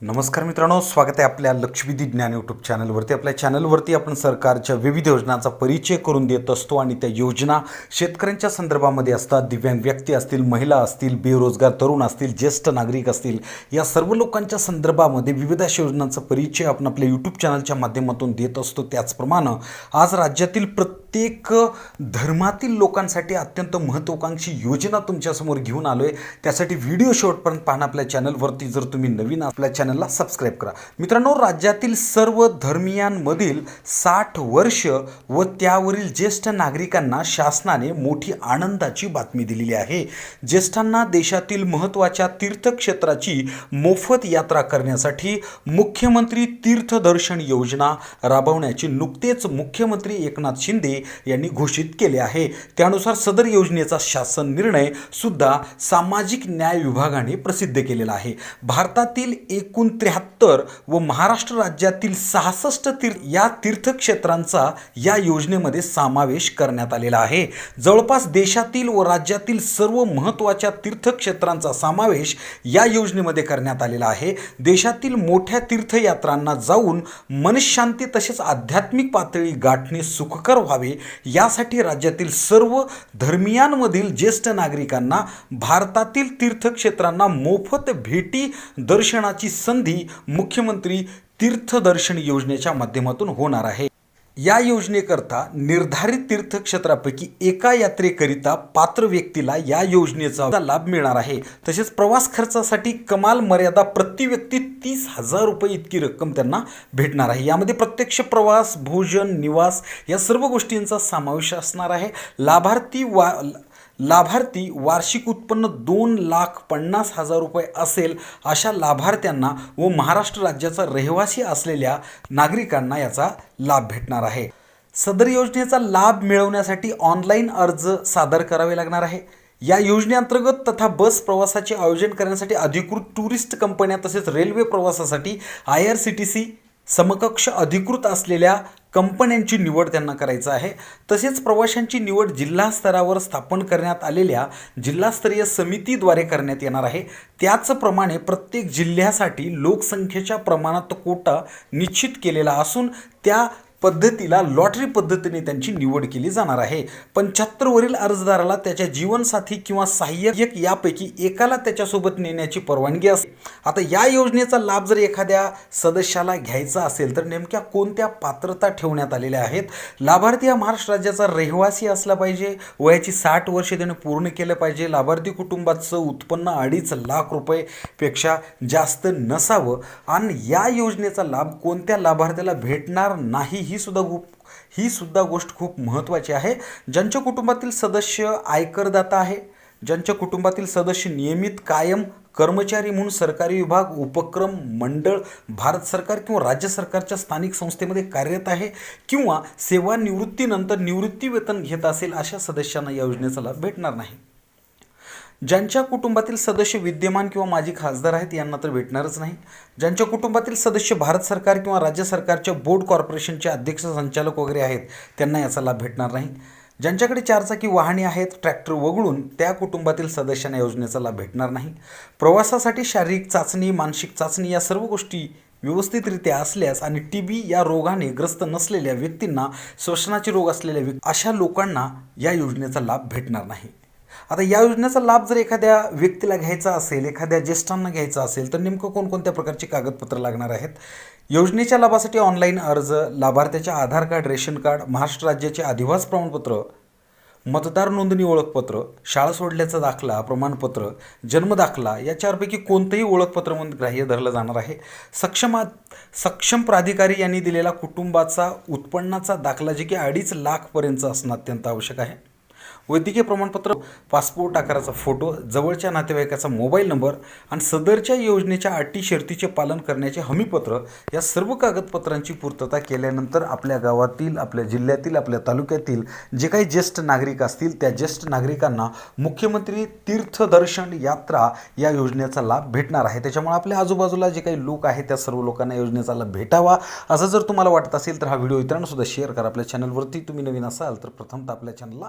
नमस्कार मित्रांनो स्वागत आहे आपल्या लक्षवेधी ज्ञान यूट्यूब चॅनलवरती आपल्या चॅनलवरती आपण सरकारच्या विविध योजनांचा परिचय करून देत असतो आणि त्या योजना शेतकऱ्यांच्या संदर्भामध्ये असतात. दिव्यांग व्यक्ती असतील महिला असतील बेरोजगार तरुण असतील ज्येष्ठ नागरिक असतील या सर्व लोकांच्या संदर्भामध्ये विविध अशा योजनांचा परिचय आपण आपल्या यूट्यूब चॅनलच्या माध्यमातून देत असतो. त्याचप्रमाणे आज राज्यातील प्रत्येक धर्मातील लोकांसाठी अत्यंत महत्त्वाकांक्षी योजना तुमच्यासमोर घेऊन आलो आहे त्यासाठी व्हिडिओ शेवटपर्यंत पाहणं आपल्या चॅनलवरती जर तुम्ही नवीन आपल्या चॅनल चॅनलला सबस्क्राईब करा. मित्रांनो राज्यातील सर्व धर्मियांमधील साठ वर्ष व त्यावरील ज्येष्ठ नागरिकांना शासनाने मोठी आनंदाची बातमी दिलेली आहे. ज्येष्ठांना देशातील महत्त्वाच्या तीर्थक्षेत्राची मोफत यात्रा करण्यासाठी मुख्यमंत्री तीर्थदर्शन योजना राबवण्याची नुकतेच मुख्यमंत्री एकनाथ शिंदे यांनी घोषित केले आहे. त्यानुसार सदर योजनेचा शासन निर्णय सुद्धा सामाजिक न्याय विभागाने प्रसिद्ध केलेला आहे. भारतातील एक एकूण त्र्याहत्तर व महाराष्ट्र राज्यातील सहासष्ट तीर्थ या तीर्थक्षेत्रांचा या योजनेमध्ये समावेश करण्यात आलेला आहे. जवळपास देशातील व राज्यातील सर्व महत्त्वाच्या तीर्थक्षेत्रांचा समावेश या योजनेमध्ये करण्यात आलेला आहे. देशातील मोठ्या तीर्थयात्रांना जाऊन मनशांती तसेच आध्यात्मिक पातळी गाठणे सुखकर व्हावे यासाठी राज्यातील सर्व धर्मियांमधील ज्येष्ठ नागरिकांना भारतातील तीर्थक्षेत्रांना मोफत भेटी दर्शनाची संधी मुख्यमंत्री तीर्थदर्शन योजनेच्या माध्यमातून होणार आहे. या योजनेकरता निर्धारित तीर्थक्षेत्रापैकी एका यात्रेकरिता पात्र व्यक्तीला या योजनेचा लाभ मिळणार आहे. तसेच प्रवास खर्चासाठी कमाल मर्यादा प्रति व्यक्ती तीस हजार रुपये इतकी रक्कम त्यांना भेटणार आहे. यामध्ये प्रत्यक्ष प्रवास भोजन निवास या सर्व गोष्टींचा समावेश असणार आहे. लाभार्थी वा लाभार्थी वार्षिक उत्पन्न दोन लाख पन्नास हजार रुपये असेल अशा लाभार्थ्यांना व महाराष्ट्र राज्याचा रहिवासी असलेल्या नागरिकांना याचा लाभ भेटणार आहे. सदर योजनेचा लाभ मिळवण्यासाठी ऑनलाईन अर्ज सादर करावे लागणार आहे. या योजनेअंतर्गत तथा बस प्रवासाचे आयोजन करण्यासाठी अधिकृत टुरिस्ट कंपन्या तसेच रेल्वे प्रवासासाठी I R C T C समकक्ष अधिकृत असलेल्या कंपन्यांची निवड त्यांना करायचं आहे. तसेच प्रवाशांची निवड जिल्हा स्तरावर स्थापन करण्यात आलेल्या जिल्हास्तरीय समितीद्वारे करण्यात येणार आहे. त्याचप्रमाणे प्रत्येक जिल्ह्यासाठी लोकसंख्येच्या प्रमाणात कोटा निश्चित केलेला असून त्या पद्धतीला लॉटरी पद्धतीने त्यांची निवड केली जाणार आहे. पंच्याहत्तरवरील अर्जदाराला त्याच्या जीवनसाथी किंवा सहाय्यक यापैकी एकाला त्याच्यासोबत नेण्याची परवानगी असते आता या योजनेचा लाभ जर एखाद्या सदस्याला घ्यायचा असेल तर नेमक्या कोणत्या पात्रता ठेवण्यात आलेल्या आहेत? लाभार्थी हा महाराष्ट्र राज्याचा रहिवासी असला पाहिजे वयाची साठ वर्ष त्याने पूर्ण केलं पाहिजे लाभार्थी कुटुंबाचं उत्पन्न अडीच लाख रुपयेपेक्षा जास्त नसावं आणि या योजनेचा लाभ कोणत्या लाभार्थ्याला भेटणार नाही ही सुद्धा खूप ही सुद्धा गोष्ट खूप महत्त्वाची आहे. ज्यांच्या कुटुंबातील सदस्य आयकरदाता आहे ज्यांच्या कुटुंबातील सदस्य नियमित कायम कर्मचारी म्हणून सरकारी विभाग उपक्रम मंडळ भारत सरकार किंवा राज्य सरकारच्या स्थानिक संस्थेमध्ये कार्यरत आहे किंवा सेवानिवृत्तीनंतर निवृत्ती वेतन घेत असेल अशा सदस्यांना या योजनेचा लाभ भेटणार नाही. ज्यांच्या कुटुंबातील सदस्य विद्यमान किंवा माजी खासदार आहेत यांना तर भेटणारच नाही. ज्यांच्या कुटुंबातील सदस्य भारत सरकार किंवा राज्य सरकारच्या बोर्ड कॉर्पोरेशनचे अध्यक्ष संचालक वगैरे आहेत त्यांना याचा लाभ भेटणार नाही. ज्यांच्याकडे चारचाकी वाहने आहेत ट्रॅक्टर वगळून त्या कुटुंबातील सदस्यांना योजनेचा लाभ भेटणार नाही. प्रवासासाठी शारीरिक चाचणी मानसिक चाचणी या सर्व गोष्टी व्यवस्थितरित्या असल्यास आणि टी बी या रोगाने ग्रस्त नसलेल्या व्यक्तींना श्वसनाचे रोग असलेल्या व्यक्ती अशा लोकांना या योजनेचा लाभ भेटणार नाही. आता या योजनेचा लाभ जर एखाद्या व्यक्तीला घ्यायचा असेल एखाद्या ज्येष्ठांना घ्यायचा असेल तर नेमकं कोणकोणत्या प्रकारची कागदपत्र लागणार आहेत? योजनेच्या लाभासाठी ऑनलाईन अर्ज लाभार्थ्याचे Aadhaar card ration card Maharashtra राज्याचे अधिवास प्रमाणपत्र मतदार नोंदणी ओळखपत्र शाळा सोडल्याचा दाखला प्रमाणपत्र जन्मदाखला या चारपैकी कोणतंही ओळखपत्र म्हणून ग्राह्य धरलं जाणार आहे. सक्षम सक्षम प्राधिकारी यांनी दिलेला कुटुंबाचा उत्पन्नाचा दाखला जे की अडीच लाखपर्यंत असणं अत्यंत आवश्यक आहे. वैद्यकीय प्रमाणपत्र पासपोर्ट आकाराचा फोटो जवळच्या नातेवाईकाचा मोबाईल नंबर आणि सदरच्या योजनेच्या अटी शर्तीचे पालन करण्याचे हमीपत्र या सर्व कागदपत्रांची पूर्तता केल्यानंतर आपल्या गावातील आपल्या जिल्ह्यातील आपल्या तालुक्यातील जे काही ज्येष्ठ नागरिक असतील त्या ज्येष्ठ नागरिकांना मुख्यमंत्री तीर्थदर्शन यात्रा या योजनेचा लाभ भेटणार आहे. त्याच्यामुळे आपल्या आजूबाजूला जे काही लोक आहेत त्या सर्व लोकांना योजनेचा लाभ भेटावा. असं जर तुम्हाला वाटत असेल तर हा व्हिडिओ इतरांसुद्धा शेअर करा. आपल्या चॅनलवरती तुम्ही नवीन असाल तर प्रथमतः आपल्या चॅनलला